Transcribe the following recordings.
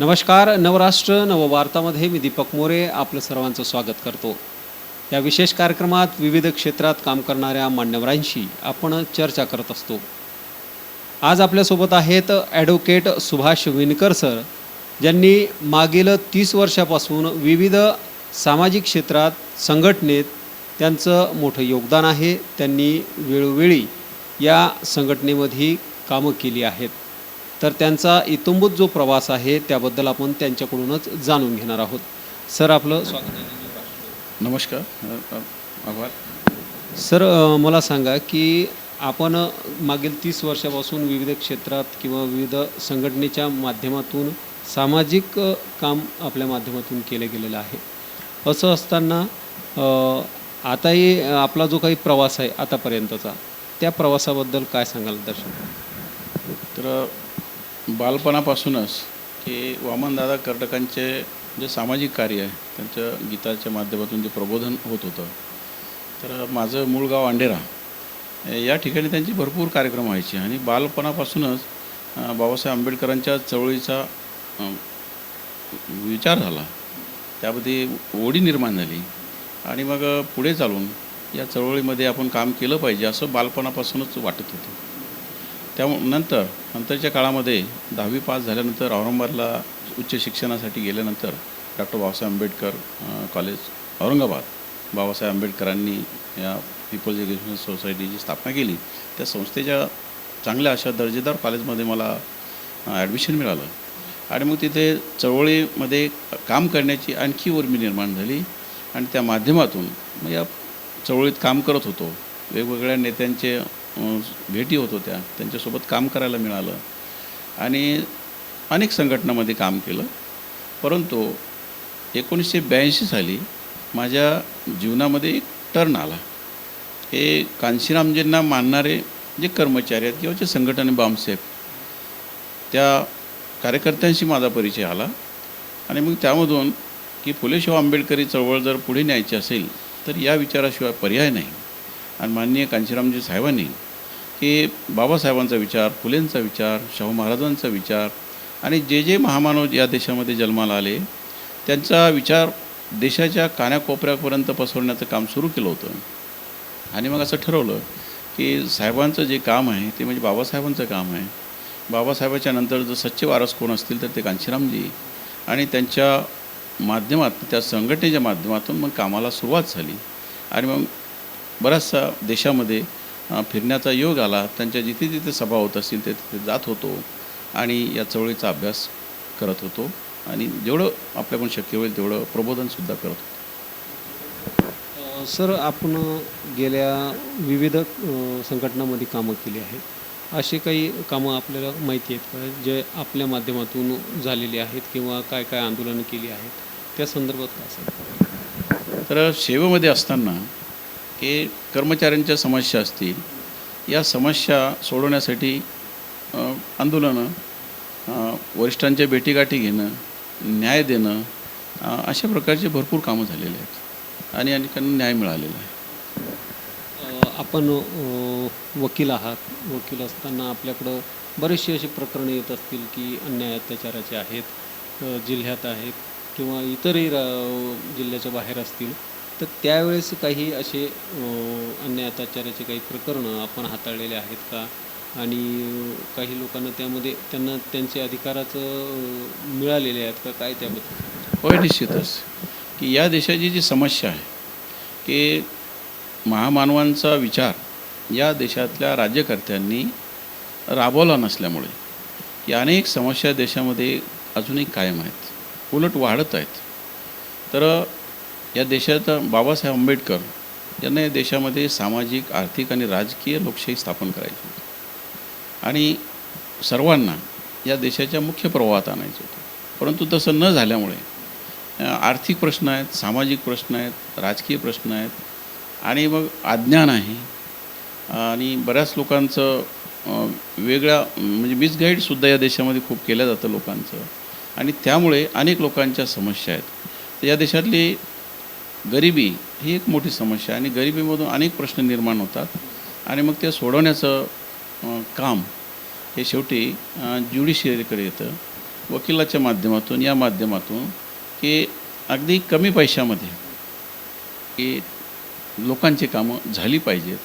नमस्कार नवराष्ट्र नववार्तामध्ये मी दीपक मोरे आपलं सर्वांचं स्वागत करतो. या विशेष कार्यक्रमात विविध क्षेत्रात काम करणाऱ्या मान्यवरांशी आपण चर्चा करत असतो. आज आपल्यासोबत आहेत ॲडव्होकेट सुभाष विणकर सर ज्यांनी मागील तीस वर्षापासून विविध सामाजिक क्षेत्रात संघटनेत त्यांचं मोठं योगदान आहे. त्यांनी वेळोवेळी या संघटनेमध्ये कामं केली आहेत. तर त्यांचा इतुंबूत जो प्रवास आहे त्याबद्दल आपण त्यांच्याकडूनच जाणून घेणार आहोत. सर आपलं स्वागत नमस्कार. आभार. सर मला सांगा की आपण मागील तीस वर्षापासून विविध क्षेत्रात किंवा विविध संघटनेच्या माध्यमातून सामाजिक काम आपल्या माध्यमातून केलं गेलेलं आहे. असं असताना आताही आपला जो काही प्रवास आहे आतापर्यंतचा त्या प्रवासाबद्दल काय सांगाल दर्शक? तर बालपणापासूनच हे वामनदादा कर्टकांचे जे सामाजिक कार्य आहे त्यांच्या गीताच्या माध्यमातून जे प्रबोधन होत होतं तर माझं मूळ गाव अंडेरा. या ठिकाणी त्यांची भरपूर कार्यक्रम व्हायचे आणि बालपणापासूनच बाबासाहेब आंबेडकरांच्या चळवळीचा विचार झाला. त्यामध्ये ओढी निर्माण झाली आणि मग पुढे चालून या चळवळीमध्ये आपण काम केलं पाहिजे असं बालपणापासूनच वाटत होतं. त्यानंतर नंतरच्या काळामध्ये दहावी पास झाल्यानंतर औरंगाबादला उच्च शिक्षणासाठी गेल्यानंतर डॉक्टर बाबासाहेब आंबेडकर कॉलेज औरंगाबाद. बाबासाहेब आंबेडकरांनी या पीपल्स एज्युकेशन सोसायटीची स्थापना केली. त्या संस्थेच्या चांगल्या अशा दर्जेदार कॉलेजमध्ये मला ॲडमिशन मिळालं. आणि मग तिथे चळवळीमध्ये काम करण्याची आणखी उर्मी निर्माण झाली आणि त्या माध्यमातून मग या चळवळीत काम करत होतो. वेगवेगळ्या नेत्यांचे भेटी होत होत्या. त्यांच्यासोबत काम करायला मिळालं. आणि अनेक संघटनामध्ये काम केलं. परंतु एकोणीसशे ब्याऐंशी साली माझ्या जीवनामध्ये एक टर्न आला. हे कांशीरामजींना मानणारे जे कर्मचारी आहेत किंवा जे संघटने बामसेफ त्या कार्यकर्त्यांशी माझा परिचय आला. आणि मग त्यामधून की फुले आंबेडकरी चळवळ जर पुढे न्यायची असेल तर या विचाराशिवाय पर्याय नाही. आणि माननीय कांशीरामजी साहेबांनी की बाबासाहेबांचा विचार फुलेंचा विचार शाहू महाराजांचा विचार आणि जे जे महामानव या देशामध्ये जन्माला आले त्यांचा विचार देशाच्या कानाकोपऱ्यापर्यंत पसरवण्याचं काम सुरू केलं होतं. आणि मग असं ठरवलं की साहेबांचं जे काम आहे ते म्हणजे बाबासाहेबांचं काम आहे. बाबासाहेबाच्या नंतर जर सच्चे वारस कोण असतील तर ते कांशीरामजी आणि त्यांच्या माध्यमात त्या संघटनेच्या माध्यमातून मग कामाला सुरुवात झाली. आणि मग बराचसा देशामध्ये फिरण्याचा योग आला त्यांच्या जिथे जिथे सभा होत असतील ते तिथे जात होतो आणि या चळवळीचा अभ्यास करत होतो. आणि जेवढं आपल्याकडून शक्य होईल तेवढं प्रबोधनसुद्धा करत होतो. सर आपण गेल्या विविध संघटनांमध्ये कामं केली आहेत. अशी काही कामं आपल्याला माहिती आहेत का जे आपल्या माध्यमातून झालेली आहेत किंवा काय काय आंदोलनं केली आहेत? त्या संदर्भात काय सांगा तर सेवेमध्ये असताना की कर्मचाऱ्यांच्या समस्या असतील या समस्या सोडवण्यासाठी आंदोलनं वरिष्ठांच्या भेटीगाठी घेणं न्याय देणं अशा प्रकारचे भरपूर कामं झालेले आहेत आणि अनेकांना न्याय मिळालेला आहे. आपण वकील आहात. वकील असताना आपल्याकडं बरेचसे असे प्रकरणं येत असतील की अन्याय अत्याचाराचे आहेत जिल्ह्यात आहेत किंवा इतरही रा- जिल्ह्याच्या बाहेर असतील. तर त्यावेळेस काही असे अन्याय अत्याचाराचे काही प्रकरणं आपण हाताळलेले आहेत का? आणि काही लोकांना त्यामध्ये त्यांना त्यांचे अधिकाराचं मिळालेले आहेत का? काय त्याबद्दल? होय निश्चितच. की या देशाची जी समस्या आहे की महामानवांचा विचार या देशातल्या राज्यकर्त्यांनी राबवला नसल्यामुळे या अनेक समस्या देशामध्ये अजूनही कायम आहेत उलट वाढत आहेत. तर या देशात बाबासाहेब आंबेडकर यांना या देशामध्ये सामाजिक आर्थिक आणि राजकीय लोकशाही स्थापन करायची होती. आणि सर्वांना या देशाच्या मुख्य प्रवाहात आणायचं होतं. परंतु तसं न झाल्यामुळे आर्थिक प्रश्न आहेत सामाजिक प्रश्न आहेत राजकीय प्रश्न आहेत आणि मग अज्ञान आहे. आणि बऱ्याच लोकांचं वेगळ्या म्हणजे मिसगाईडसुद्धा या देशामध्ये खूप केलं जातं लोकांचं. आणि त्यामुळे अनेक लोकांच्या समस्या आहेत. तर या देशातली गरिबी ही एक मोठी समस्या आहे. आणि गरिबीमधून अनेक प्रश्न निर्माण होतात. आणि मग ते सोडवण्याचं काम हे शेवटी ज्युडिशियरीकडे येतं. वकिलाच्या माध्यमातून या माध्यमातून की अगदी कमी पैशामध्ये की लोकांची कामं झाली पाहिजेत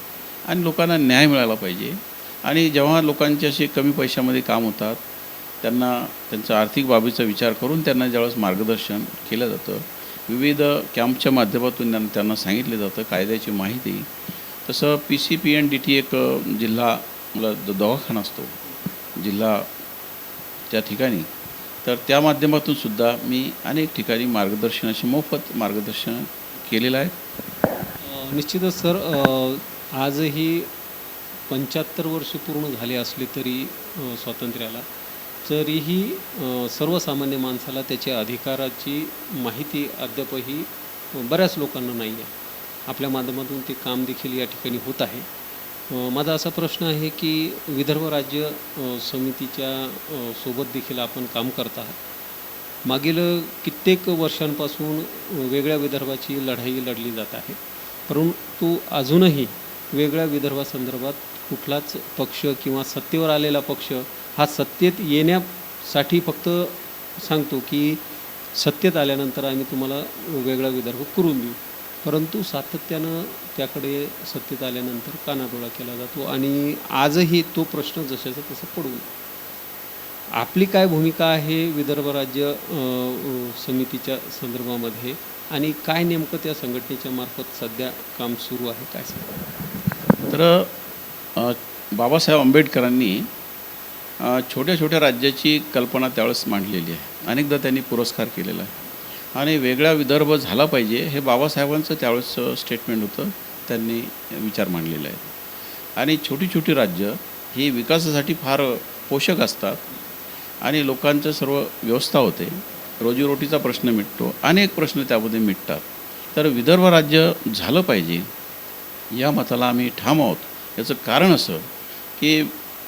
आणि लोकांना न्याय मिळाला पाहिजे. आणि जेव्हा लोकांचे असे कमी पैशामध्ये काम होतात त्यांना त्यांचा आर्थिक बाबीचा विचार करून त्यांना ज्यावेळेस मार्गदर्शन केलं जातं विविध कॅम्पच्या माध्यमातून त्यांना त्यांना सांगितलं जातं कायद्याची माहिती. तसं P C P N D T एक जिल्हा दवाखाना असतो. जिल्हा त्या ठिकाणी. तर त्या माध्यमातून सुद्धा मी अनेक ठिकाणी मार्गदर्शनाशी मोफत मार्गदर्शन केलेलं आहे. निश्चितच सर आजही पंच्याहत्तर वर्ष पूर्ण झाले असले तरी स्वातंत्र्याला. तरीही सर्वसामान्य माणसाला त्याच्या अधिकाराची माहिती अद्यापही बऱ्याच लोकांना नाही आहे. आपल्या माध्यमातून ते काम देखील या ठिकाणी होत आहे. माझा असा प्रश्न आहे की विदर्भ राज्य समितीच्या सोबत देखील आपण काम करत आहात. मागील कित्येक वर्षांपासून वेगळ्या विदर्भाची लढाई लढली जात आहे. परंतु अजूनही वेगळ्या विदर्भासंदर्भात कुठलाच पक्ष किंवा सत्तेवर आलेला पक्ष हा सत्तेत येण्यासाठी फक्त सांगतो की सत्तेत आल्यानंतर आम्ही तुम्हाला वेगळा विदर्भ करून देऊ. परंतु सातत्यानं त्याकडे सत्तेत आल्यानंतर कानाडोळा केला जातो आणि आजही तो प्रश्न जशाचा तसा पडून आपली काय भूमिका आहे विदर्भ राज्य समितीच्या संदर्भामध्ये आणि काय नेमकं त्या संघटनेच्या मार्फत सध्या काम सुरू आहे काय सांगा? तर बाबासाहेब आंबेडकरांनी छोट्या छोट्या राज्याची कल्पना त्यावेळेस मांडलेली आहे. अनेकदा त्यांनी पुरस्कार केलेला आहे. आणि वेगळा विदर्भ झाला पाहिजे हे बाबासाहेबांचं त्यावेळेस स्टेटमेंट होतं. त्यांनी विचार मांडलेला आहे. आणि छोटी छोटी राज्य ही विकासासाठी फार पोषक असतात. आणि लोकांचं सर्व व्यवस्था होते. रोजीरोटीचा प्रश्न मिटतो. अनेक प्रश्न त्यामध्ये मिटतात. तर विदर्भ राज्य झालं पाहिजे या मताला आम्ही ठाम आहोत. याचं कारण असं की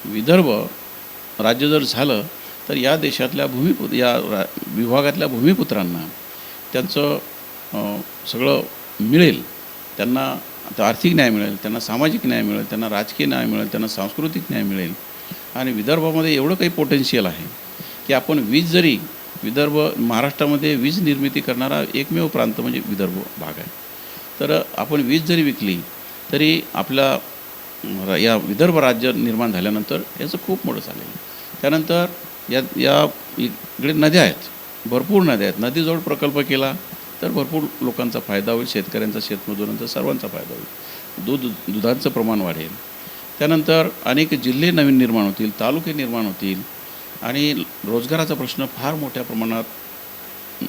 विदर्भ राज्य जर झालं तर या देशातल्या भूमिपु या रा विभागातल्या भूमिपुत्रांना त्यांचं सगळं मिळेल. त्यांना आता आर्थिक न्याय मिळेल त्यांना सामाजिक न्याय मिळेल त्यांना राजकीय न्याय मिळेल त्यांना सांस्कृतिक न्याय मिळेल. आणि विदर्भामध्ये एवढं काही पोटेन्शियल आहे की आपण वीज जरी विदर्भ महाराष्ट्रामध्ये वीज निर्मिती करणारा एकमेव प्रांत म्हणजे विदर्भ भाग आहे. तर आपण वीज जरी विकली तरी आपल्या या विदर्भ राज्य निर्माण झाल्यानंतर याचं खूप मोठं चालेल. त्यानंतर या या इकडे नद्या आहेत. भरपूर नद्या आहेत. नदीजवळ प्रकल्प केला तर भरपूर लोकांचा फायदा होईल शेतकऱ्यांचा शेतमजुरांचा सर्वांचा फायदा होईल. दूध दुधाचं प्रमाण वाढेल. त्यानंतर अनेक जिल्हे नवीन निर्माण होतील तालुके निर्माण होतील आणि रोजगाराचा प्रश्न फार मोठ्या प्रमाणात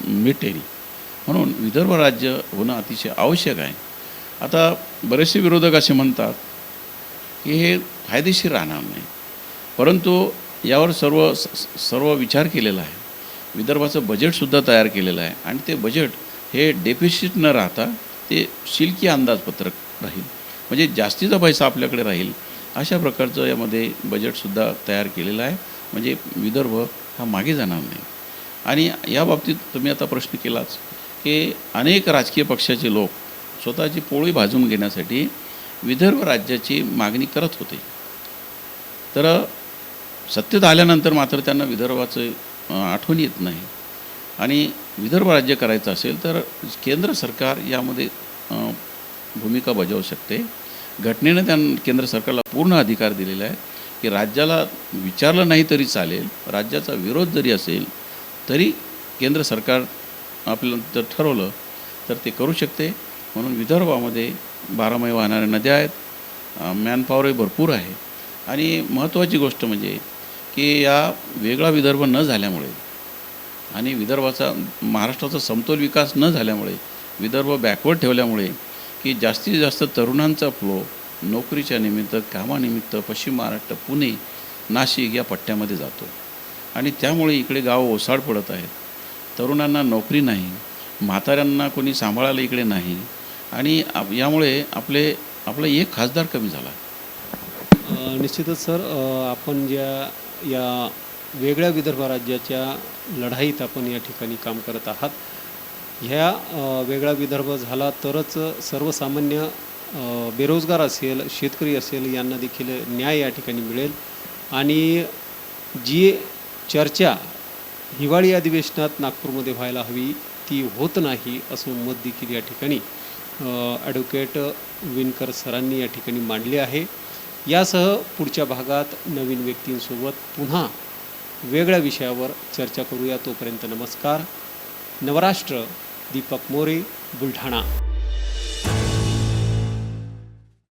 मिटेल. म्हणून विदर्भ राज्य होणं अतिशय आवश्यक आहे. आता बरेचसे विरोधक असे म्हणतात की हे फायदेशीर राहणार नाही. परंतु यावर सर्व सर्व विचार केलेला आहे. विदर्भाचं बजेटसुद्धा तयार केलेलं आहे. आणि ते बजेट हे डेफिसिट न राहता ते शिल्की अंदाजपत्रक राहील. म्हणजे जास्तीचा पैसा आपल्याकडे राहील. अशा प्रकारचं यामध्ये बजेटसुद्धा तयार केलेलं आहे. म्हणजे विदर्भ हा मागे जाणार नाही. आणि या बाबतीत तुम्ही आता प्रश्न केलाच की अनेक राजकीय पक्षाचे लोक स्वतःची पोळी भाजून घेण्यासाठी विदर्भ राज्याची मागणी करत होते. तर सत्तेत आल्यानंतर मात्र त्यांना विदर्भाचं आठवण येत नाही. आणि विदर्भ राज्य करायचं असेल तर केंद्र सरकार यामध्ये भूमिका बजावू शकते. घटनेनं त्यां केंद्र सरकारला पूर्ण अधिकार दिलेला आहे की राज्याला विचारलं नाही तरी चालेल. राज्याचा विरोध जरी असेल तरी केंद्र सरकार आपलं जर ठरवलं तर ते करू शकते. म्हणून विदर्भामध्ये बारामही वाहणाऱ्या नद्या आहेत मॅनपॉवरही भरपूर आहे. आणि महत्त्वाची गोष्ट म्हणजे की या वेगळा विदर्भ न झाल्यामुळे आणि विदर्भाचा महाराष्ट्राचा समतोल विकास न झाल्यामुळे विदर्भ बॅकवर्ड ठेवल्यामुळे की जास्तीत जास्त तरुणांचा फ्लो नोकरीच्या निमित्त कामानिमित्त पश्चिम महाराष्ट्र पुणे नाशिक या पट्ट्यामध्ये जातो. आणि त्यामुळे इकडे गाव ओसाड पडत आहेत. तरुणांना नोकरी नाही म्हाताऱ्यांना कोणी सांभाळायला इकडे नाही आणि आप यामुळे आपले आपला एक खासदार कमी झाला. निश्चितच सर आपण ज्या या वेगळ्या विदर्भ राज्याच्या लढाईत आपण या ठिकाणी काम करत आहात. ह्या वेगळा विदर्भ झाला तरच सर्वसामान्य बेरोजगार असेल शेतकरी असेल यांना देखील न्याय या ठिकाणी मिळेल. आणि जी चर्चा हिवाळी अधिवेशनात नागपूरमध्ये व्हायला हवी ती होत नाही असं मत देखील या ठिकाणी ॲडव्होकेट विणकर सरांनी या ठिकाणी मांडले आहे. यासह पुढच्या भागात नवीन व्यक्तींसोबत पुन्हा वेगळ्या विषयावर चर्चा करूया. तोपर्यंत नमस्कार. नवराष्ट्र दीपक मोरे बुलढाणा.